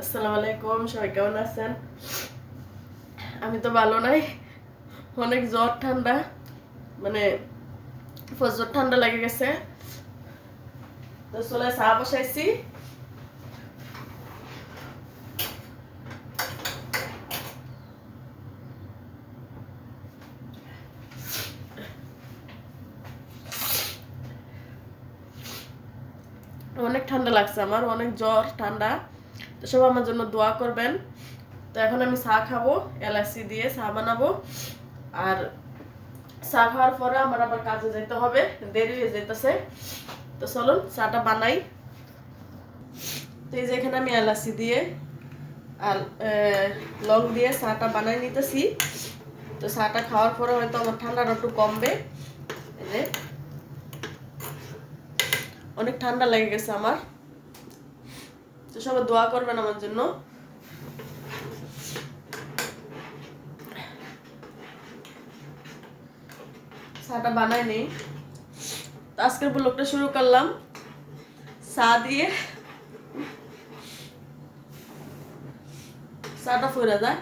আসসালামু আলাইকুম, সবাই কেমন আছেন? আমি তো ভালো নাই। অনেক জ্বর, ঠান্ডা। মানে প্রচুর ঠান্ডা লেগে গেছে। তো চলে চা বসাইছি। অনেক ঠান্ডা লাগছে আমার, অনেক জ্বর, ঠান্ডা। সব আমার জন্য দোয়া করবেন। তো এখন আমি চা খাব, এলাচি দিয়ে চা বানাবো। আর চা খাওয়ার পরে আমার আবার কাজে যেতে হবে, দেরি হয়ে যেতেছে তো চলুন, চাটা বানাই। তো এই যে এখানে আমি এলাচি দিয়ে আর লং দিয়ে চাটা বানাই নিতেছি। তো চাটা খাওয়ার পরে হয়তো আমার ঠান্ডাটা একটু কমবে। অনেক ঠান্ডা লেগে গেছে আমার। তো সবাই দোয়া করবেন আমার জন্য। চাটা বানাই নেই। আজকের ব্লগটা শুরু করলাম। চা দিয়ে। চাটা যায়।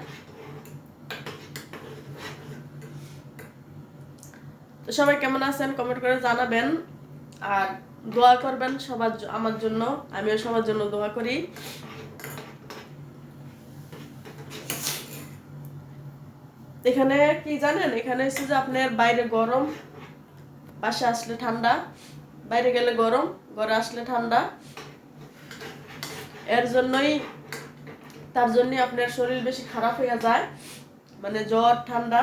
তো সবাই কেমন আছেন? কমেন্ট করে জানাবেন। আর দোয়া করবেন সবার আমার জন্য। আমিও সবার জন্য দোয়া করি। এখানে কি জানেন? এখানে হচ্ছে যে আপনার বাইরে গরম পাশে আসলে ঠান্ডা। বাইরে গেলে গরম, ঘরে আসলে ঠান্ডা। এর জন্যই, তার জন্যই আপনার শরীর বেশি খারাপ হয়ে যায়। মানে জ্বর, ঠান্ডা।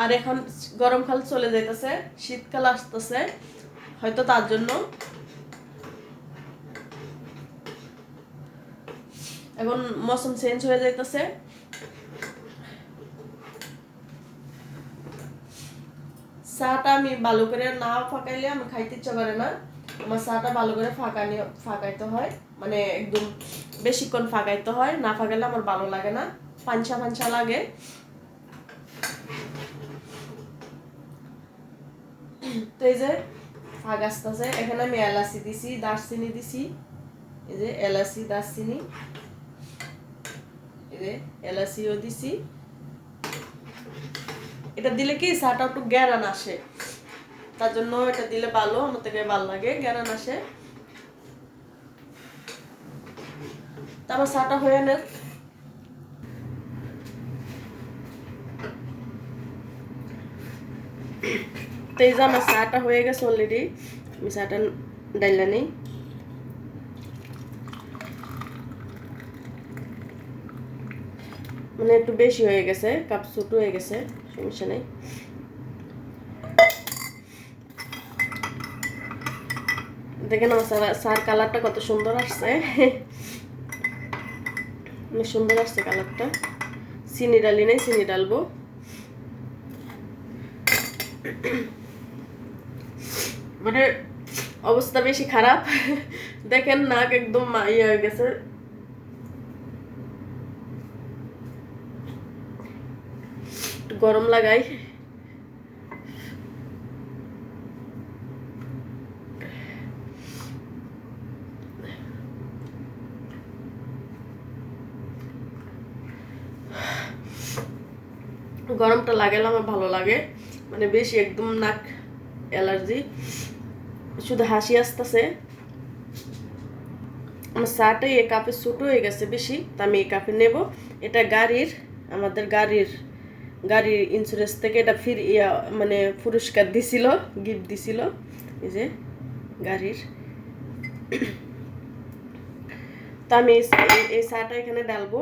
আর এখন গরমকাল চলে যাইতেছে, শীতকাল আসতেছে, হয়তো তার জন্য। এখন মৌসুম চেঞ্জ হয়ে যাইতেছে। চাটা আমি ভালো করে না ফাঁকাইলে আমি খাইতে ইচ্ছা করে না। আমার চাটা ভালো করে ফাঁকানি, ফাঁকাইতে হয়। মানে একদম বেশিক্ষণ ফাঁকাইতে হয়। না ফাঁকাইলে আমার ভালো লাগে না। পাঞ্চা পাঞ্চা লাগে। তো এই যে ফাঁক আসতেছে, এখানে আমি এলাচি দিছি, দারচিনি দিছি, এই যে এলাচি, দারচিনি, এই যে এলাচিও দিছি। এটা দিলে কি চাটা একটু গ্যারান আসে, তার জন্য এটা দিলে ভালো, আমার থেকে ভালো লাগে গ্যারান আসে। তারপর চাটা হয়ে নেন তো এই যে আমার চাটা হয়ে গেছে অলরেডি আমি চাটা ডাইলা নেই। মানে একটু বেশি হয়ে গেছে, কাপ ছোট হয়ে গেছে, সমস্যা নেই। দেখেন আমার চার কালারটা কত সুন্দর আসছে। অনেক সুন্দর আসছে কালারটা। চিনি ডালি নেই, চিনি ডালবো মানে অবস্থা বেশি খারাপ। দেখেন নাক একদম ইয়ে হয়ে গেছে। গরম লাগাই। গরমটা লাগালে আমার ভালো লাগে। মানে বেশি একদম নাক অ্যালার্জি। শুধু হাসি আসতেছে। আমার চাটা এই কাপে ছোটো হয়ে গেছে বেশি, তা আমি এই কাপে নেব। এটা গাড়ির, আমাদের গাড়ির গাড়ির ইন্স্যুরেন্স থেকে এটা ফির মানে পুরস্কার দিছিল গিফট দিছিল। এই যে, গাড়ির। তা আমি এই চাটা এখানে ডালবো।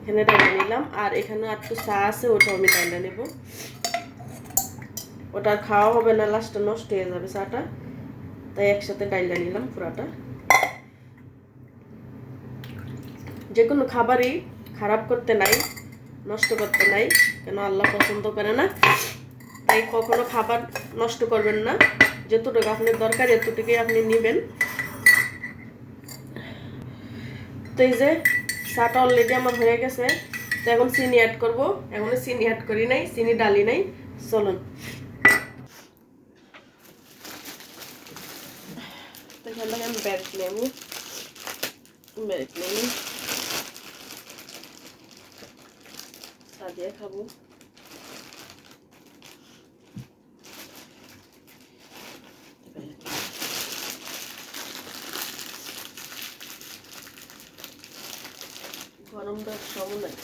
এখানে ডালে নিলাম। আর এখানে আর একটু চা আছে, ওটাও আমি ডালে নেব ওটা খাওয়া হবে না লাস্টে নষ্ট হয়ে যাবে চাটা। তাই একসাথে ডাইলা নিলাম পুরাটা। যে কোনো খাবারই খারাপ করতে নাই, নষ্ট করতে নাই, কেন আল্লাহ পছন্দ করে না? তাই কখনো খাবার নষ্ট করবেন না। যতটুকু আপনার দরকার, এতটুকুই আপনি নেবেন। তো এই যে, চাটা অলরেডি আমার হয়ে গেছে। তো এখন চিনি অ্যাড করব। এখন চিনি অ্যাড করি নাই, চিনি ডালি নাই। চলুন। এখান থেকে আমি ব্যাট নেব। ব্যাট নেব দিয়ে খাব। গরমটা সম নাই।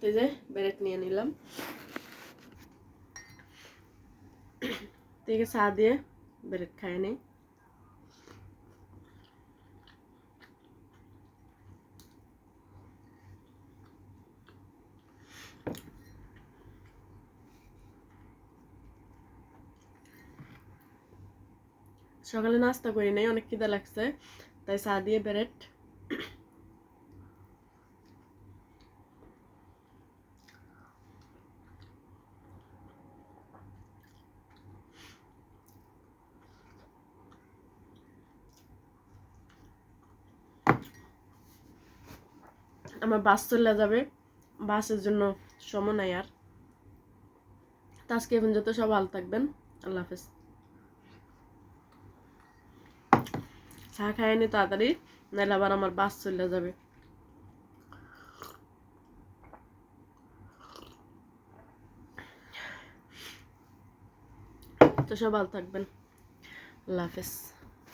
তো যে ব্রেড নিয়ে নিলাম। থেকে চা দিয়ে ব্রেড খাই নেই সকালে নাস্তা করি নাই অনেক খিদা লাগছে তাই চা দিয়ে ব্রেড আমার বাস চলে যাবে। বাসের জন্য সময় নাই আর। আজকে এখন যত সব ভালো থাকবেন। আল্লাহ হাফেজ। চা খাই নি তাড়াতাড়ি নাহলে আবার আমার বাস চলে যাবে। তো সব ভালো থাকবেন। আল্লাহ হাফেজ।